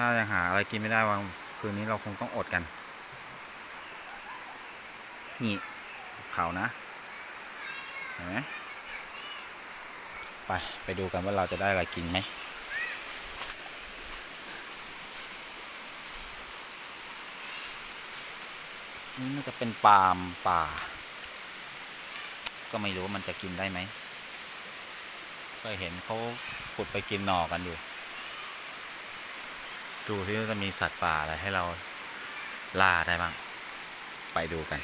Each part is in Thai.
ถ้ายังหาอะไรกินไม่ได้วันคืนนี้เราคงต้องอดกัน นี่เขานะเห็นไหมไป ไปดูกันว่าเราจะได้อะไรกินไหมนี่น่าจะเป็นปาล์มป่า ก็ไม่รู้ว่ามันจะกินได้ไหมเคยเห็นเขาขุดไปกินหน่อกันอยู่ ดูที่จะมีสัตว์ป่าอะไรให้เราล่าได้บ้าง ไปดูกัน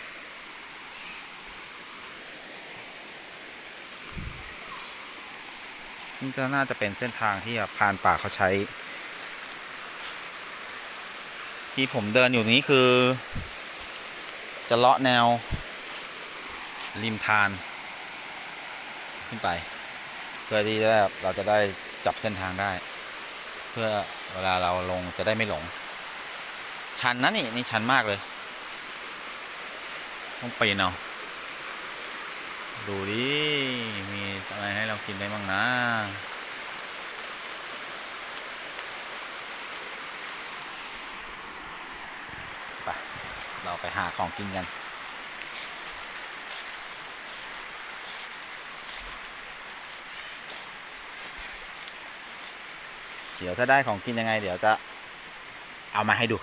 นี่ก็น่าจะเป็นเส้นทางที่พานป่าเขาใช้ ที่ผมเดินอยู่นี้คือ จะเลาะแนว ริมทาน ขึ้นไป เพื่อที่จะเราจะได้จับเส้นทางได้ เพื่อเวลาเราลงจะได้ไม่หลง ชันนะนี่นี่ชันมากเลย ต้องปีนเอาดูดิมีอะไรให้เรากินได้บ้างนะไปเราไปหาของกินกัน เดี๋ยวถ้าได้ของกินยังไง เดี๋ยวจะเอามาให้ดู